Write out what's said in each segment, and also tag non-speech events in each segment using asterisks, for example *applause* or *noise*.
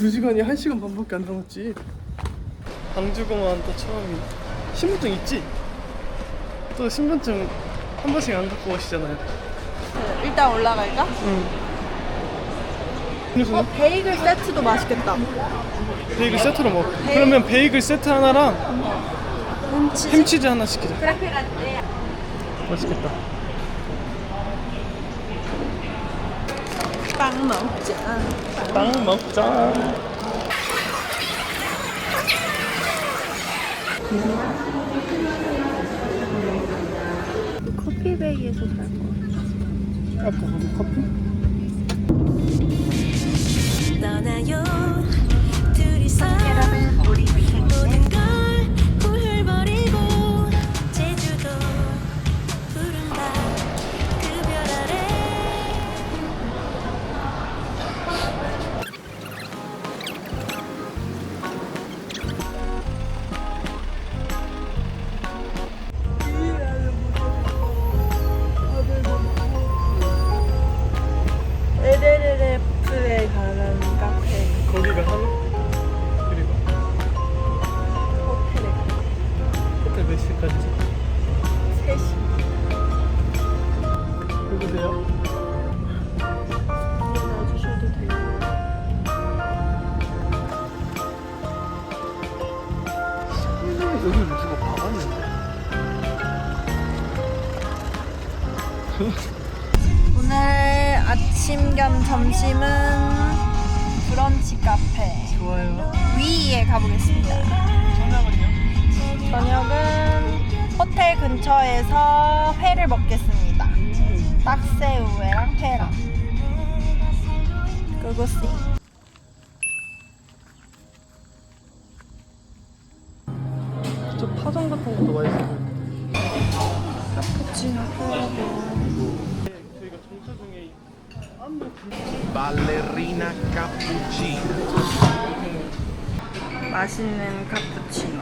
오늘 어떻게 2시간이 1시간 반밖에 안 남았지 광주공원 또 처음이 신분증 있지? 또 신분증 한 번씩 안 갖고 오시잖아요 일단 올라갈까? 응 그래서 어, 베이글 세트도 맛있겠다. 베이글 세트로 먹어 그러면 베이글 세트 하나랑 햄치. 햄치즈 하나 시키자 그렇게 갔대. 맛있겠다 빵 먹자. 빵 먹자 커피베이에서 살 거. 아까 커피? 떠나요 여기 누가 봐봤는데 *laughs* 오늘 아침 겸 점심은 브런치 카페 좋아요 위에 가보겠습니다. 저녁은요? 저녁은 호텔 근처에서 회를 먹겠습니다. 딱새우회랑 회랑. 그거지. 저 ballerina cappuccino. 맛있는 카푸치노.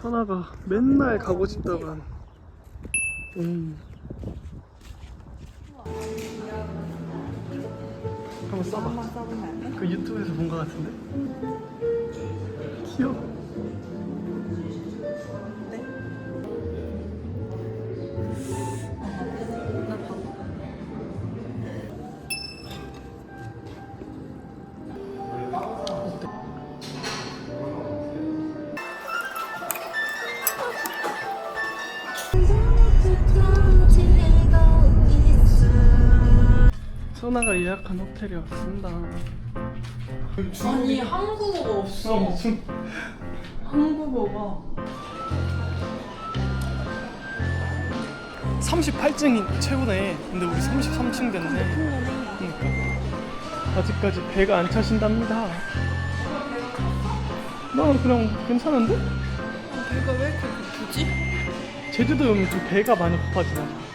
선아가 맨날 가고 싶다고 음. 한번 써봐. 그 유튜브에서 본 것 같은데? 귀여워 선아가 예약한 호텔이 왔습니다 아니 한국어가 없어. 어, 무슨 한국어가. 38층이 최고네. 근데 우리 33층 됐네. 그러니까 아직까지 배가 안 차신답니다. 나 그냥 괜찮은데? 배가 왜 이렇게 고프지? 제주도 오면 좀 배가 많이 고파지나.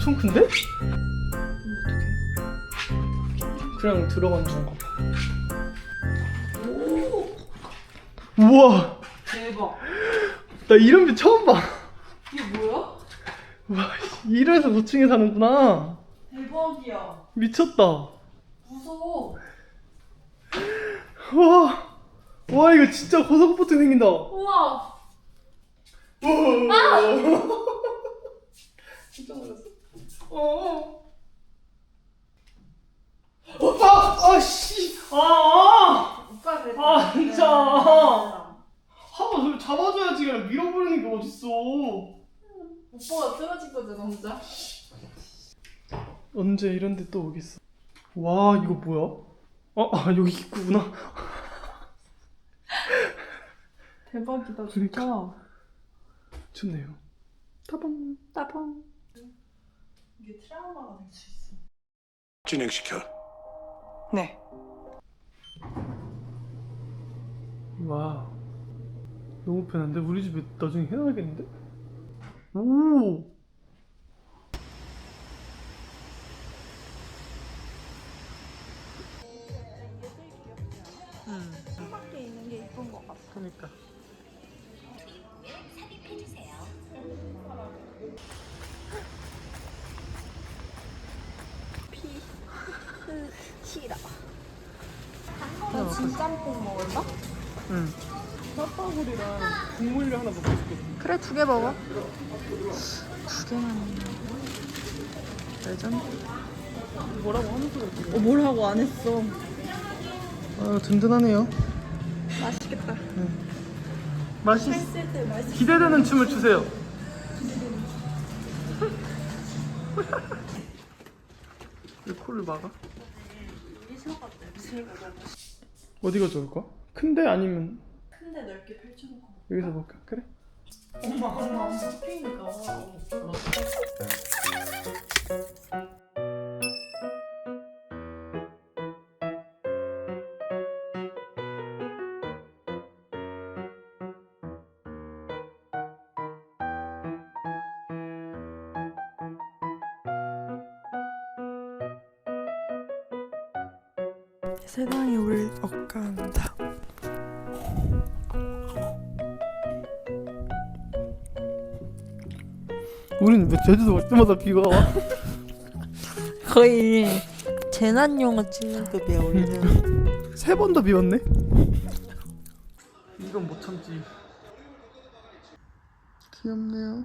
엄청 큰데? 그냥 들어가는 건가 봐. 우와! 대박. 나 이런 뷰 처음 봐. 이게 뭐야? 와, 이래서 5층에 사는구나. 대박이야. 미쳤다. 무서워. 와, 와 이거 진짜 고소공포증 생긴다. 우와. *laughs* 진짜 놀랐어. 어. 어, 아, 아, 씨, 아, 아, 오빠 그랬 아, 진짜. 한번 잡아줘야지 그냥 밀어버리는 게 어딨어. 오빠가 쓰러질 거잖아 혼자. 언제 이런데 또 오겠어. 와, 이거 뭐야? 어, 아, 여기 입구구나. 대박이다 그러니까. 좋네요. 따봉. 따봉. 이게 트라우마가 될 수 있어. 진행시켜. 네. 와. 너무 편한데 우리 집에 나중에 해놔야겠는데? 오. 짬뽕 먹을까? 응. 팥바구리랑 국물을 하나 먹고 싶거든. 그래 두 개 먹어. 두 개만. 레전드. 뭐라고 하면서 그렇게. 어, 뭘 하고 안 했어. 아 든든하네요. 맛있겠다. 맛있. 했을 때 맛있어. 기대되는 춤을 추세요. 왜 코를 막아? 어디가 좋을까? 큰데 아니면 큰데 넓게 펼쳐놓고. 여기서 볼까? 그래? 엄마 엄마 엄마 핑이 세상이 우릴 억까한다. 우린 왜 제주도 올 때마다 비가 와? *laughs* 거의 재난 영화 찍는 급이야 우리는. *laughs* 세 번 더 비왔네? 이건 못 참지. 귀엽네요.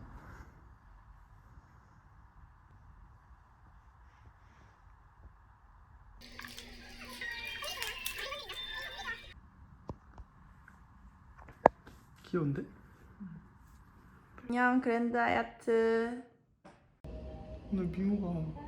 귀여운데? 안녕 그랜드 하얏트. 오늘 미호가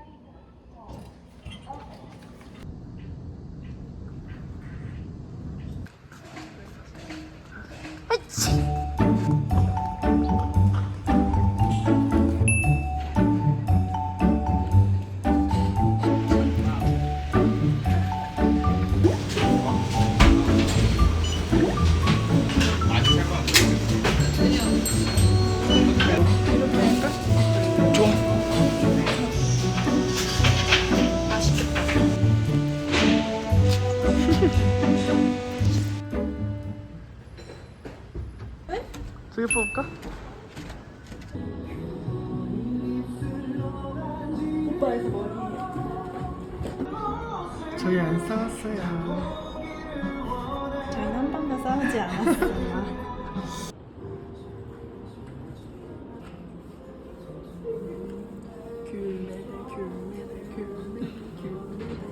두 개 뽑을까? 오빠에서 머리. 저희 안 싸웠어요. 저희는 한 번도 싸우지 않았어요.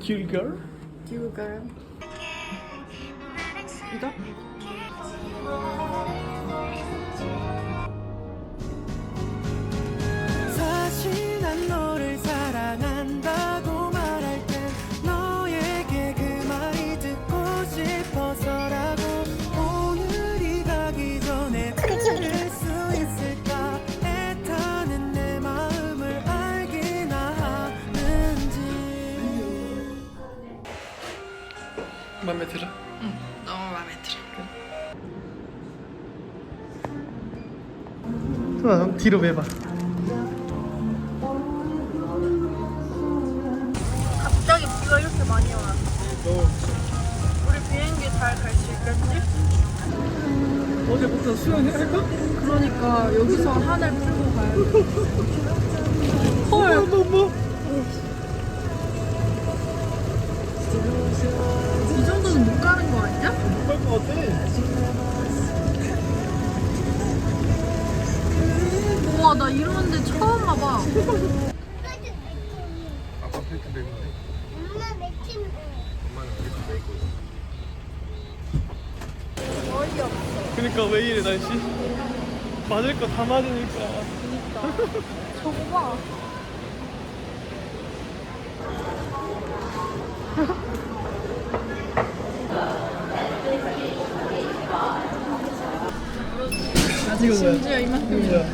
귤걸? 기울까요? 이거? 맘에 들어? 너무 마음에 들어. 넌 뒤로 매봐. 갑자기 비가 이렇게 많이 와. 우리 비행기 잘 갈 수 있겠지? 어제부터 수영해야 할까? 그러니까 여기서 하늘 풀고 가야 돼. *laughs* 헐. 가는 거 아니야? 못갈것 같아. 우와 나 이러는데 처음 와봐. 그러니까 왜 이래 날씨? 맞을 거 다 맞으니까. 저거 봐. 아직 심지어 이만큼. 뭐야?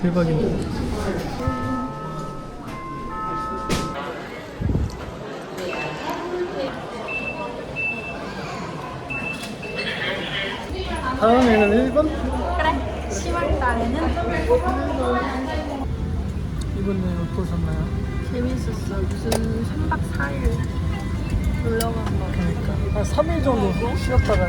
대박인데. 다음에는 1번? 그래. 10월 달에는 이번에 어떠셨나요? 재밌었어. 무슨 3박 4일 놀러 간 거. 그러니까 한 3일 정도 쉬었다가